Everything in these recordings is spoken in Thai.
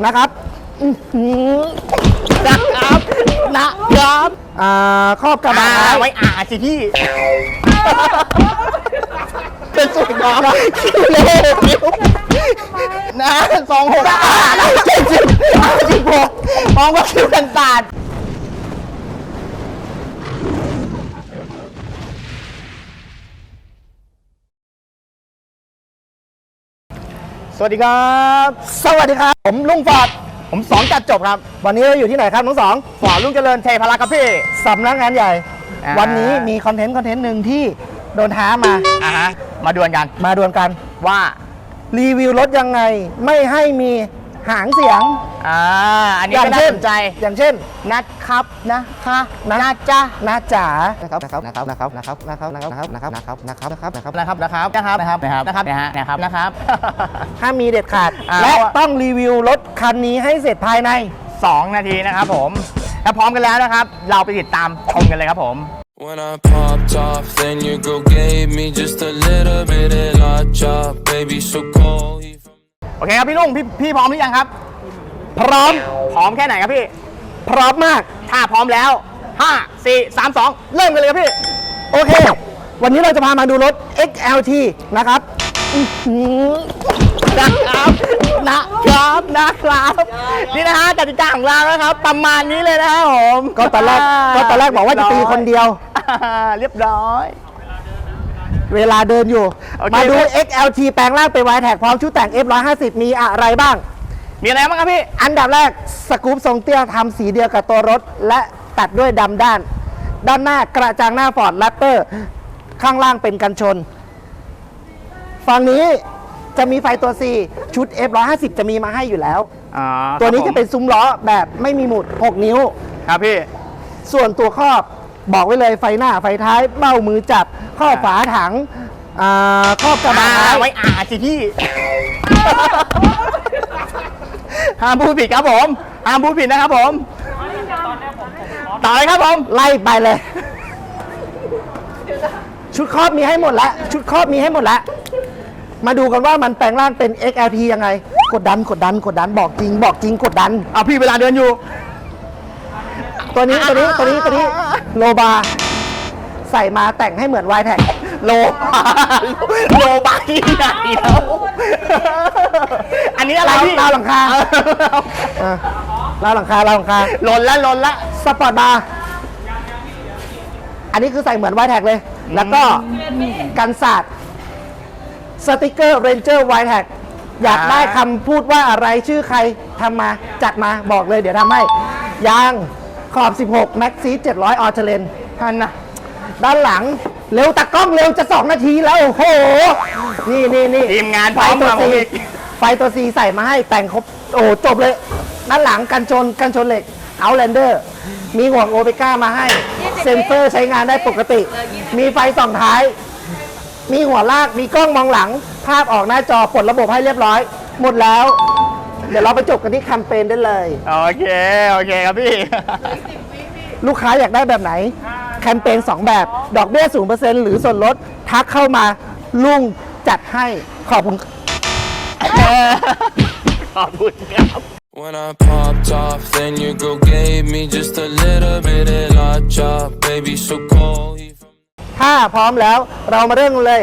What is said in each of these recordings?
นะครับอื้อหือนะครับนะครับอ่าครอบกระบะอ่าท้ายไว้อ่าสิพี่ เป็นสูตรน้องคิวเล่คิวนะสองหกอ่าเจ็ดสิบสิบหกมองว่าคิวกันตาด สวัสดีครับ สวัสดีครับ ผมลุงฟอร์ดผมสอนจัดจบครับ วันนี้เราอยู่ที่ไหนครับน้องสองฟอร์ดลุงเจริญเทพารักษ์ครับพี่ สำนักงานใหญ่ อ่า วันนี้มีคอนเทนต์คอนเทนต์หนึ่งที่โดนท้ามา อ่าฮะมาดวลกันมาดวลกัน ว่ารีวิวรถยังไง ไม่ให้มี หางเสียงอ่าอันนี้อย่าก็งน่าเช่นสนใจ อย่างเช่นนะครับนะคะนะนะจ๊ะนะจ๋านะครับนะครับนะครับนะครับนะครับนะครับนะครับนะครับนะครับนะครับนะครับนะครับนะครับนะครับนะครับนะครับนะครับนะฮะนะครับนะครับห้ามมีเด็ดขาดอ่าและต้องรีวิวรถคันนี้ให้เสร็จภายในสองนาทีนะครับผมถ้าพร้อมกันแล้วนะครับ เราไปติดตามชมกันเลยครับผม When I popped off, then your girl gave me just a little bit of la chop, baby, so cold. He from โอเคครับพี่ลุงพี่พี่พร้อมหรือยังครับ พร้อม พร้อมแค่ไหนครับพี่ พร้อมมาก ถ้าพร้อมแล้ว 5 4 3 2 เริ่มกันเลยครับพี่ โอเค วันนี้เราจะพามาดูรถ XLT นะครับอื้อหือนะครับนะครับนะครับ นี่นะฮะกติกาของเรานะครับ ประมาณนี้เลยนะครับผมก็ตอนแรกก็ตอนแรกบอกว่าจะตีคนเดียว อ่าเรียบร้อย เวลาเดินอยู่ โอเคมาดู XLT แปลงร่างเป็นวายแท็กพร้อมชุดแต่ง F150 มีอะไรบ้าง มีอะไรบ้างครับพี่ อันดับแรกสกู๊ปทรงเตี้ยทำสีเดียวกับตัวรถ และตัดด้วยดำด้าน ด้านหน้ากระจังหน้าฟอร์ดแรปเตอร์ ข้างล่างเป็นกันชน ฝั่งนี้จะมีไฟตัว C ชุด F150 จะมีมาให้อยู่แล้วอ่าตัวนี้ครับจะเป็นซุ้มล้อแบบไม่มีหมุด 6 นิ้ว ครับพี่ ส่วนตัวครอบ บอกไว้เลยไฟหน้าไฟท้ายเบ้ามือจับข้อบฝาถังอ่าครอบกระบะอ่าท้ายไว้อ่าสิพี่ ห้ามพูดผิดครับผมห้ามพูดผิดนะครับผมต่อเลยครับผม ไล่ไปเลย ชุดครอบมีให้หมดแล้วชุดครอบมีให้หมดแล้วมาดูกันว่ามันแปลงร่างเป็น XLT ยังไง กดดันกดดันกดดันบอกจริง บอกจริงกดดัน เอาพี่เวลาเดินอยู่ ตัวนี้ตัวนี้ตัวนี้ตัวนี้โลบา ใส่มาแต่งให้เหมือน y t แท็โลบาโลบาที่ไหนแล้วอันนี้อะไรราวพี่ราวหลังคาอะราวหลังคาราวหลังคาหล่นละหล่นละสปอร์ตบาร์อันนี้คือใส่เหมือนไวแท็กเลย แล้วก็กันศาสตร์สติกเกอร์เรนเจอร์ไวแท็กอยากได้คำพูดว่าอะไรชื่อใครทำมาจัดมาบอกเลยเดี๋ยวทำให้ยาง ขอบ 16 แม็กซี700 ออเทเลนท่านนะ ด้านหลัง เร็วตะกล้องเร็วจะ 2 นาทีแล้ว โอ้โห นี่นี่นี่ทีมงานพไฟร้อมตัวมาผมซีอีก ไฟตัวซีใส่มาให้แต่งครบ โอ้จบเลย ด้านหลังกันชนกันชนเหล็กเอาแลนเดอร์ มีห่วงโอเปก้ามาให้ เซ็นเซอร์ใช้งานได้ปกติ มีไฟส่องท้าย มีหัวลาก มีกล้องมองหลัง ภาพออกหน้าจอปลดระบบให้เรียบร้อย หมดแล้ว เดี๋ยวเราไปจบกันที่แคมเปญได้เลย โอเค โอเคครับพี่ ลูกค้าอยากได้แบบไหน แคมเปญ2 แบบ ดอกเบี้ย0%หรือส่วนลดทักเข้ามาลุงจัดให้ขอบคุณ ขอบคุณครับ When I popped off, then your girl gave me just a little bit of la chop, baby, so cold. He from ถ้าพร้อมแล้วเรามาเริ่มกันเลย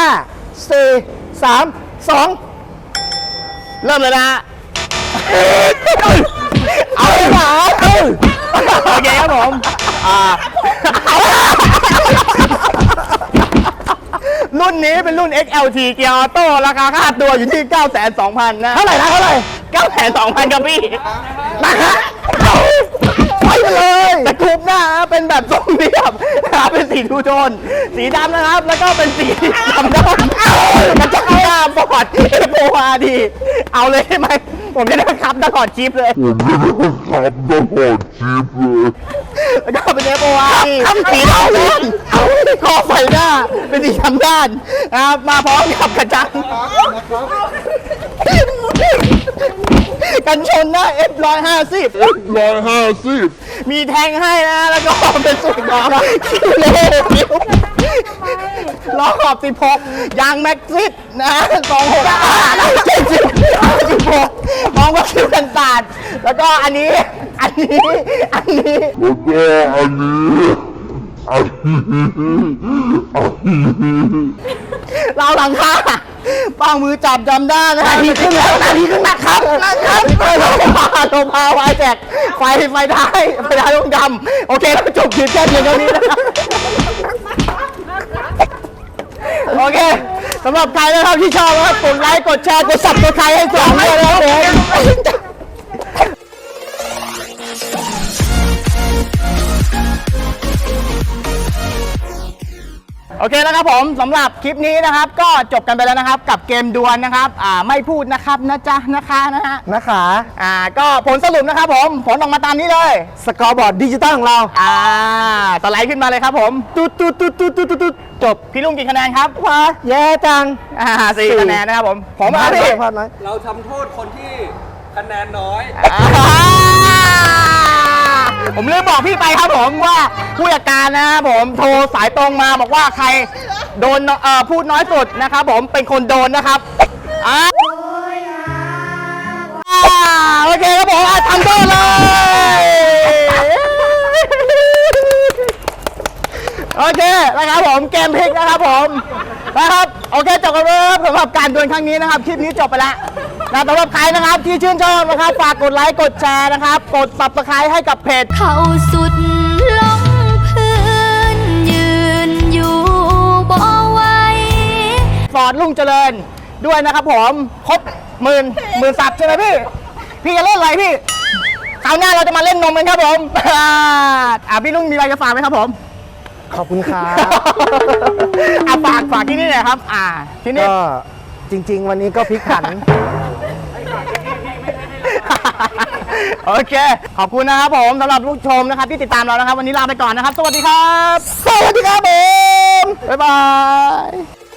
5 4 3 2 เริ่มเลยนะฮะ เอาเลยเหรอเออโอเคครับผมอ่ารุ่นนี้เป็นรุ่น XLT เกียร์ออโต้ราคาค่าตัวอยู่ที่ 9,200นะเท่าไหร่นะเท่าไหร่9,200ครับพี่นะฮะไปเลยแต่กรุ๊ปหน้าเป็นแบบทรงเรียบนะเป็นสีทูโทนสีดำนะครับ แล้วก็เป็นสีดำด้านกระจกหน้าบอดเอโฟอาดี เอาเลยใช่ไหม ผมจะได้ครับตลอดคลิปเลยแล้วก็เป็น F O R สีดำด้านเอาคอไฟหน้า เป็นสีดำด้านนะครับมาพร้อมกับกระจัง กันชนหน้า F ร้อยห้าสิบร้อยห้าสิบมีแทงให้นะ แล้วก็เป็นสูตรน้องคิวเล่คิวล้อขอบสิบหกยางแม็กซิสนะสองหกเจ็ดสิบสิบหกมองว่าคิวกันตาด แล้วก็อันนี้ อันนี้ อันนี้ แล้วก็อันนี้อันนี้อันนี้ เราหลังคา ป้างมือจับจำได้นะนาทีครึ่งแล้วนาทีครึ่งนะครับนะครับโลพาโลพาไวแจกไฟไฟท้ายไฟท้ายลงดำโอเคเราจบคลิปแค่เพียงเท่านี้นะครับโอเคสำหรับใครนะครับที่ชอบนะครับกดไลค์กดแชร์กดสับกดใครให้สองด้วยนะครับ โอเคนะครับผมสำหรับคลิปนี้นะครับ ก็จบกันไปแล้วนะครับ กับเกมดวลนะครับอ่าไม่พูดนะครับนะจ๊ะนะคะนะฮะนะคะ อ่าก็ผลสรุปนะครับผมผลออกมาตามนี้เลย สกอร์บอร์ดดิจิตอลของเรา อ่าสไลด์ขึ้นมาเลยครับผมตุ๊ดตุ๊ดตุ๊ดตุ๊ดตุ๊ดตุ๊ดตุ๊ดจบพี่ลุงกี่คะแนนครับว้าแย่จังอ่าสี่คะแนนนะครับผมผมพลามาดพี่น้อยพลาดน้อย เราทำโทษคนที่คะแนนน้อย อ่า ผมลืมบอกพี่ไปครับผมว่าผู้จัดการนะครับผมโทรสายตรงมาบอกว่าใครโดนเอ่อพูดน้อยสุดนะครับผมเป็นคนโดนนะครับอ่าโอเคครับผมอะทำโทษเลยโอเคนะครับผมเกมพลิกนะครับผมนะครับโอเคจบกันแล้วสำหรับการดวลครั้งนี้นะครับคลิปนี้จบไปแล้ว นะสำหรับใครนะครับที่ชื่นชอบนะครับฝากกดไลค์กดแชร์นะครับ กด subscribe ให้กับเพจ เข้าสุดลงพื้นยืนอยู่บ่ไหว ฟอร์ดลุงเจริญด้วยนะครับผมครบหมื่นหมื่นสับใช่ไหมพี่ พี่จะเล่นอะไรพี่คราวหน้าเราจะมาเล่นนมกันครับผม อ่าอะพี่ลุงมีอะไรจะฝากไหมครับผม ขอบคุณครับ อะฝากฝากที่นี่หน่อยครับ อ่าที่นี่ ก็ จริง ๆ วันนี้ก็พลิกผัน โอเค ขอบคุณนะครับผมสำหรับผู้ชมนะครับ ที่ติดตามเรานะครับ วันนี้ลาไปก่อนนะครับ สวัสดีครับ สวัสดีครับผม บ๊ายบาย